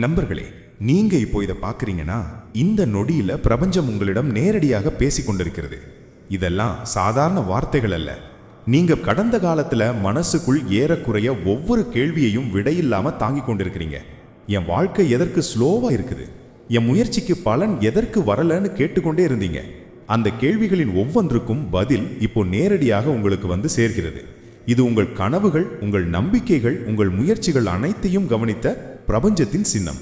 நண்பர்களே நீங்க இப்போ இதை பார்க்கறீங்கன்னா இந்த நொடியில பிரபஞ்சம் உங்களிடம் நேரடியாக பேசிக்கொண்டிருக்கிறது இதெல்லாம் சாதாரண வார்த்தைகள் அல்ல. நீங்க கடந்த காலத்துல மனசுக்குள் ஏறக்குறைய ஒவ்வொரு கேள்வியையும் விடையில்லாம தாங்கிக் கொண்டிருக்கிறீங்க. என் வாழ்க்கை எதற்கு ஸ்லோவா இருக்குது? என் முயற்சிக்கு பலன் எதற்கு வரலன்னு கேட்டுக்கொண்டே இருந்தீங்க. அந்த கேள்விகளின் ஒவ்வொன்றுக்கும் பதில் இப்போ நேரடியாக உங்களுக்கு வந்து சேர்கிறது. இது உங்கள் கனவுகள் உங்கள் நம்பிக்கைகள் உங்கள் முயற்சிகள் அனைத்தையும் கவனித்த பிரபஞ்சத்தின் சின்னம்.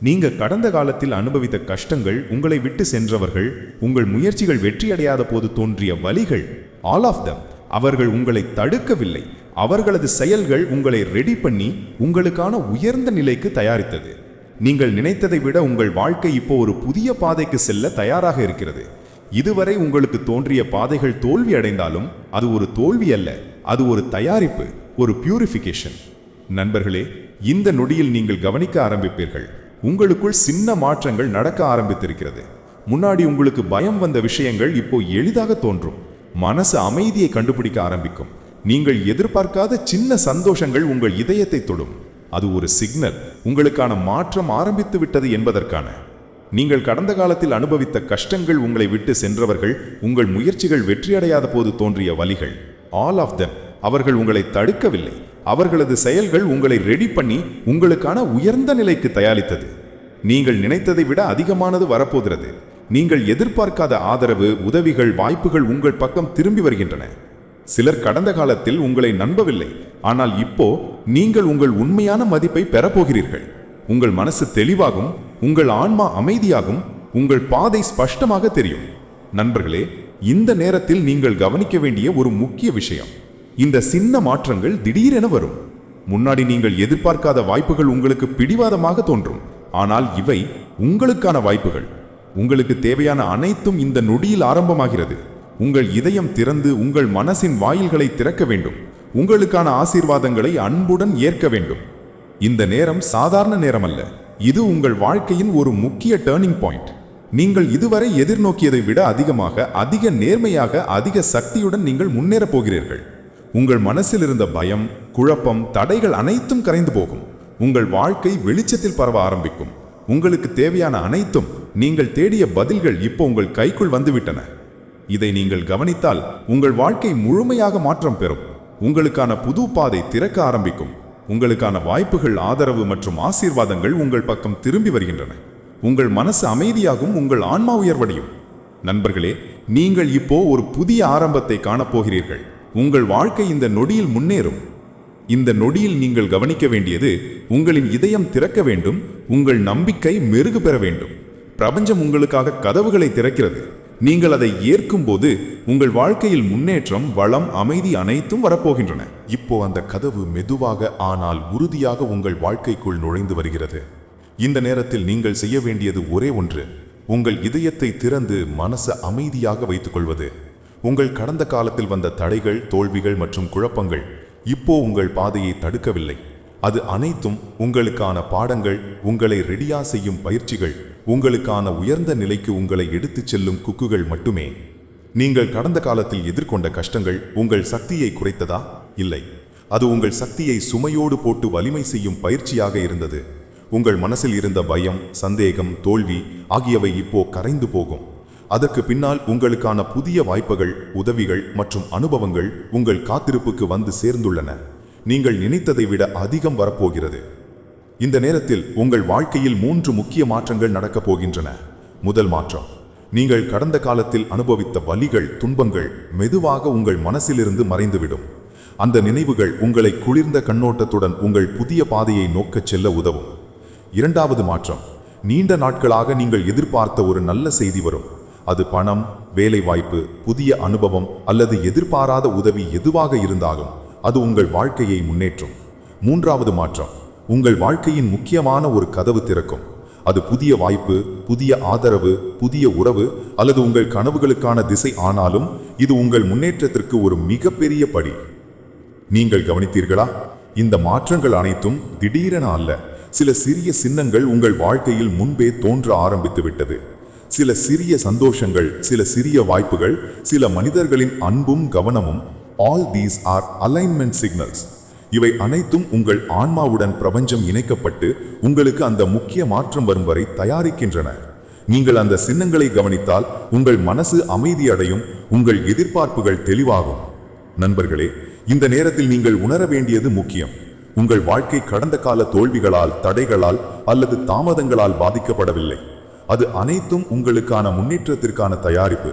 நீங்க கடந்த காலத்தில் அனுபவித்த கஷ்டங்கள் உங்களை விட்டு சென்றவர்கள் உங்கள் முயற்சிகள் வெற்றியடையாத போது தோன்றிய வலிகள் ஆல் ஆஃப் தம் அவர்கள் உங்களை தடுக்கவில்லை. அவர்களது செயல்கள் உங்களை ரெடி பண்ணி உங்களுக்கான உயர்ந்த நிலைக்கு தயாரித்தது. நீங்கள் நினைத்ததை விட உங்கள் வாழ்க்கை இப்போ ஒரு புதிய பாதைக்கு செல்ல தயாராக இருக்கிறது. இதுவரை உங்களுக்கு தோன்றிய பாதைகள் தோல்வி அடைந்தாலும் அது ஒரு தோல்வி அல்ல அது ஒரு தயாரிப்பு ஒரு பியூரிஃபிகேஷன் நண்பர்களே இந்த நொடியில் நீங்கள் கவனிக்க ஆரம்பிப்பீர்கள். உங்களுக்குள் சின்ன மாற்றங்கள் நடக்க ஆரம்பித்திருக்கிறது. முன்னாடி உங்களுக்கு பயம் வந்த விஷயங்கள் இப்போ எளிதாக தோன்றும். மனசு அமைதியை கண்டுபிடிக்க ஆரம்பிக்கும். நீங்கள் எதிர்பார்க்காத சின்ன சந்தோஷங்கள் உங்கள் இதயத்தை தொடும். அது ஒரு சிக்னல். உங்களுக்கான மாற்றம் ஆரம்பித்து விட்டது என்பதற்கான. நீங்கள் கடந்த காலத்தில் அனுபவித்த கஷ்டங்கள் உங்களை விட்டு சென்றவர்கள் உங்கள் முயற்சிகள் வெற்றியடையாத போது தோன்றிய வழிகள். All of them. அவர்கள் உங்களை தடுக்கவில்லை. அவர்களது செயல்கள் உங்களை ரெடி பண்ணி உங்களுக்கான உயர்ந்த நிலைக்கு தயாரித்தது. நீங்கள் நினைத்ததை விட அதிகமானது வரப்போகிறது. நீங்கள் எதிர்பார்க்காத ஆதரவு உதவிகள் வாய்ப்புகள் உங்கள் பக்கம் திரும்பி வருகின்றன. சிலர் கடந்த காலத்தில் உங்களை நம்பவில்லை. ஆனால் இப்போ நீங்கள் உங்கள் உண்மையான மதிப்பை பெறப்போகிறீர்கள். உங்கள் மனசு தெளிவாகும் உங்கள் ஆன்மா அமைதியாகும் உங்கள் பாதை ஸ்பஷ்டமாக தெரியும். நண்பர்களே இந்த நேரத்தில் நீங்கள் கவனிக்க வேண்டிய ஒரு முக்கிய விஷயம். இந்த சின்ன மாற்றங்கள் திடீரென வரும். முன்னாடி நீங்கள் எதிர்பார்க்காத வாய்ப்புகள் உங்களுக்கு பிடிவாதமாக தோன்றும். ஆனால் இவை உங்களுக்கான வாய்ப்புகள். உங்களுக்கு தேவையான அனைத்தும் இந்த நொடியில் ஆரம்பமாகிறது. உங்கள் இதயம் திறந்து உங்கள் மனசின் வாயில்களை திறக்க வேண்டும். உங்களுக்கான ஆசீர்வாதங்களை அன்புடன் ஏற்க வேண்டும். இந்த நேரம் சாதாரண நேரம் அல்ல இது உங்கள் வாழ்க்கையின் ஒரு முக்கிய டேர்னிங் பாயிண்ட் நீங்கள் இதுவரை எதிர்நோக்கியதை விட அதிகமாக அதிக நேர்மையாக அதிக சக்தியுடன் நீங்கள் முன்னேறப் போகிறீர்கள். உங்கள் மனசில் இருந்த பயம் குழப்பம் தடைகள் அனைத்தும் கரைந்து போகும். உங்கள் வாழ்க்கை வெளிச்சத்தில் பரவ ஆரம்பிக்கும். உங்களுக்கு தேவையான அனைத்தும் நீங்கள் தேடிய பதில்கள் இப்போ உங்கள் கைக்குள் வந்துவிட்டன. இதை நீங்கள் கவனித்தால் உங்கள் வாழ்க்கை முழுமையாக மாற்றம் பெறும். உங்களுக்கான புது பாதை திறக்க ஆரம்பிக்கும். உங்களுக்கான வாய்ப்புகள் ஆதரவு மற்றும் ஆசீர்வாதங்கள் உங்கள் பக்கம் திரும்பி வருகின்றன. உங்கள் மனசு அமைதியாகும் உங்கள் ஆன்மா உயர்வடையும். நண்பர்களே நீங்கள் இப்போ ஒரு புதிய ஆரம்பத்தை காணப்போகிறீர்கள். உங்கள் வாழ்க்கை இந்த நொடியில் முன்னேறும். இந்த நொடியில் நீங்கள் கவனிக்க வேண்டியது உங்களின் இதயம் திறக்க வேண்டும் உங்கள் நம்பிக்கை மெருகு பெற வேண்டும். பிரபஞ்சம் உங்களுக்காக கதவுகளை திறக்கிறது. நீங்கள் அதை ஏற்கும்போது உங்கள் வாழ்க்கையில் முன்னேற்றம் வளம் அமைதி அனைத்தும் வரப்போகின்றன. இப்போ அந்த கதவு மெதுவாக ஆனால் உறுதியாக உங்கள் வாழ்க்கைக்குள் நுழைந்து வருகிறது. இந்த நேரத்தில் நீங்கள் செய்ய வேண்டியது ஒரே ஒன்று உங்கள் இதயத்தை திறந்து மனசை அமைதியாக வைத்துக் கொள்வது. உங்கள் கடந்த காலத்தில் வந்த தடைகள் தோல்விகள் மற்றும் குழப்பங்கள் இப்போ உங்கள் பாதையை தடுக்கவில்லை. அது அனைத்தும் உங்களுக்கான பாடங்கள் உங்களை ரெடியா செய்யும் பயிற்சிகள் உங்களுக்கான உயர்ந்த நிலைக்கு உங்களை எடுத்துச் செல்லும் குக்குகள் மட்டுமே. நீங்கள் கடந்த காலத்தில் எதிர்கொண்ட கஷ்டங்கள் உங்கள் சக்தியை குறைத்ததா? இல்லை. அது உங்கள் சக்தியை சுமையோடு போட்டு வலிமை செய்யும் பயிற்சியாக இருந்தது. உங்கள் மனசில் இருந்த பயம் சந்தேகம் தோல்வி ஆகியவை இப்போ கரைந்து போகும். அதற்கு பின்னால் உங்களுக்கான புதிய வாய்ப்புகள் உதவிகள் மற்றும் அனுபவங்கள் உங்கள் காத்திருப்புக்கு வந்து சேர்ந்துள்ளன. நீங்கள் நினைத்ததை விட அதிகம் வரப்போகிறது. இந்த நேரத்தில் உங்கள் வாழ்க்கையில் மூன்று முக்கிய மாற்றங்கள் நடக்கப் போகின்றன. முதல் மாற்றம். நீங்கள் கடந்த காலத்தில் அனுபவித்த வலிகள் துன்பங்கள் மெதுவாக உங்கள் மனசிலிருந்து மறைந்துவிடும். அந்த நினைவுகள் உங்களை குளிர்ந்த கண்ணோட்டத்துடன் உங்கள் புதிய பாதையை நோக்கச் செல்ல உதவும். இரண்டாவது மாற்றம். நீண்ட நாட்களாக நீங்கள் எதிர்பார்த்த ஒரு நல்ல செய்தி வரும். அது பணம் வேலைவாய்ப்பு புதிய அனுபவம் அல்லது எதிர்பாராத உதவி எதுவாக இருந்தாலும் அது உங்கள் வாழ்க்கையை முன்னேற்றும். மூன்றாவது மாற்றம். உங்கள் வாழ்க்கையின் முக்கியமான ஒரு கதவு திறக்கும். அது புதிய வாய்ப்பு புதிய ஆதரவு புதிய உறவு அல்லது உங்கள் கனவுகளுக்கான திசை ஆனாலும் இது உங்கள் முன்னேற்றத்திற்கு ஒரு மிகப்பெரிய படி. நீங்கள் கவனித்தீர்களா? இந்த மாற்றங்கள் அனைத்தும் திடீரென அல்ல. சில சிறிய சின்னங்கள் உங்கள் வாழ்க்கையில் முன்பே தோன்ற ஆரம்பித்து விட்டது. சில சிறிய சந்தோஷங்கள் சில சிறிய வாய்ப்புகள் சில மனிதர்களின் அன்பும் கவனமும் all these are alignment signals இவை அனைத்தும் உங்கள் ஆன்மாவுடன் பிரபஞ்சம் இணைக்கப்பட்டு உங்களுக்கு அந்த முக்கிய மாற்றம் வரும் வரை தயாரிக்கின்றன. நீங்கள் அந்த சின்னங்களை கவனித்தால் உங்கள் மனசு அமைதியடையும் உங்கள் எதிர்பார்ப்புகள் தெளிவாகும். நண்பர்களே இந்த நேரத்தில் நீங்கள் உணர வேண்டியது முக்கியம். உங்கள் வாழ்க்கை கடந்த கால தோல்விகளால் தடைகளால் அல்லது தாமதங்களால் பாதிக்கப்படவில்லை. அது அனைத்தும் உங்களுக்கான முன்னேற்றத்திற்கான தயாரிப்பு.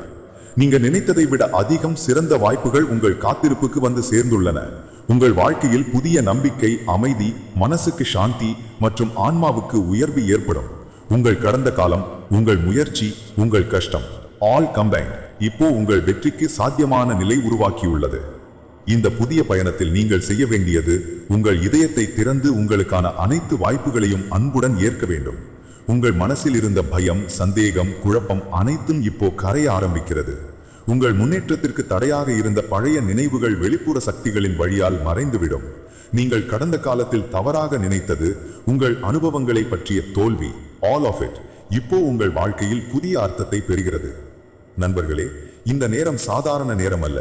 நீங்க நினைத்ததை விட அதிகம் சிறந்த வாய்ப்புகள் உங்கள் காத்திருப்புக்கு வந்து சேர்ந்துள்ளன. உங்கள் வாழ்க்கையில் புதிய நம்பிக்கை அமைதி மனசுக்கு சாந்தி மற்றும் ஆன்மாவுக்கு உயர்வு ஏற்படும். உங்கள் கடந்த காலம் உங்கள் முயற்சி உங்கள் கஷ்டம் ஆல் கம்பைன் இப்போ உங்கள் வெற்றிக்கு சாத்தியமான நிலை உருவாக்கியுள்ளது. இந்த புதிய பயணத்தில் நீங்கள் செய்ய வேண்டியது உங்கள் இதயத்தை திறந்து உங்களுக்கான அனைத்து வாய்ப்புகளையும் அன்புடன் ஏற்க வேண்டும். உங்கள் மனசில் இருந்த பயம் சந்தேகம் குழப்பம் அனைத்தும் இப்போ கரைய ஆரம்பிக்கிறது. உங்கள் முன்னேற்றத்திற்கு தடையாக இருந்த பழைய நினைவுகள் வெளிப்புற சக்திகளின் வழியால் மறைந்துவிடும். நீங்கள் கடந்த காலத்தில் தவறாக நினைத்தது உங்கள் அனுபவங்களை பற்றிய தோல்வி ஆல் ஆஃப் இட் இப்போ உங்கள் வாழ்க்கையில் புதிய அர்த்தத்தை பெறுகிறது. நண்பர்களே இந்த நேரம் சாதாரண நேரம் அல்ல.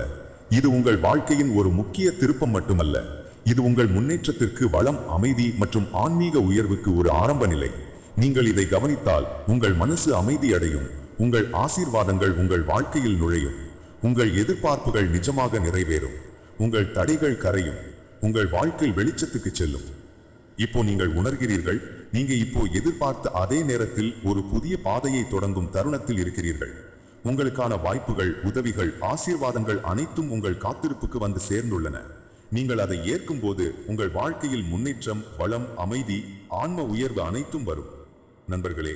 இது உங்கள் வாழ்க்கையின் ஒரு முக்கிய திருப்பம் மட்டுமல்ல. இது உங்கள் முன்னேற்றத்திற்கு வளம் அமைதி மற்றும் ஆன்மீக உயர்வுக்கு ஒரு ஆரம்ப நிலை. நீங்கள் இதை கவனித்தால் உங்கள் மனசு அமைதி அடையும் உங்கள் ஆசீர்வாதங்கள் உங்கள் வாழ்க்கையில் நுழையும். உங்கள் எதிர்பார்ப்புகள் நிஜமாக நிறைவேறும். உங்கள் தடைகள் கரையும். உங்கள் வாழ்க்கை வெளிச்சத்துக்கு செல்லும். இப்போ நீங்கள் உணர்கிறீர்கள். நீங்க இப்போ எதிர்பார்த்த அதே நேரத்தில் ஒரு புதிய பாதையை தொடங்கும் தருணத்தில் இருக்கிறீர்கள். உங்களுக்கான வாய்ப்புகள் உதவிகள் ஆசீர்வாதங்கள் அனைத்தும் உங்கள் காத்திருப்புக்கு வந்து சேர்ந்துள்ளன. நீங்கள் அதை ஏற்கும்போது உங்கள் வாழ்க்கையில் முன்னேற்றம் வளம் அமைதி ஆன்ம உயர்வு அனைத்தும் வரும். நண்பர்களே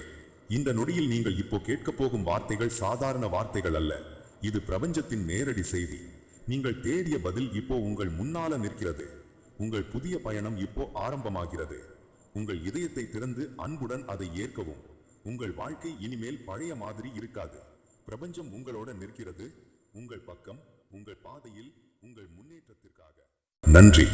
இந்த நொடியில் நீங்கள் இப்போ கேட்கப் போகும் வார்த்தைகள் சாதாரண வார்த்தைகள் அல்ல. இது பிரபஞ்சத்தின் நேரடி செய்தி. நீங்கள் தேடிய பதில் இப்போ உங்கள் முன்னால நிற்கிறது. உங்கள் புதிய பயணம் இப்போ ஆரம்பமாகிறது. உங்கள் இதயத்தை திறந்து அன்புடன் அதை ஏற்கவும். உங்கள் வாழ்க்கை இனிமேல் பழைய மாதிரி இருக்காது. பிரபஞ்சம் உங்களோட நிற்கிறது. உங்கள் பக்கம் உங்கள் பாதையில் உங்கள் முன்னேற்றத்திற்காக. நன்றி.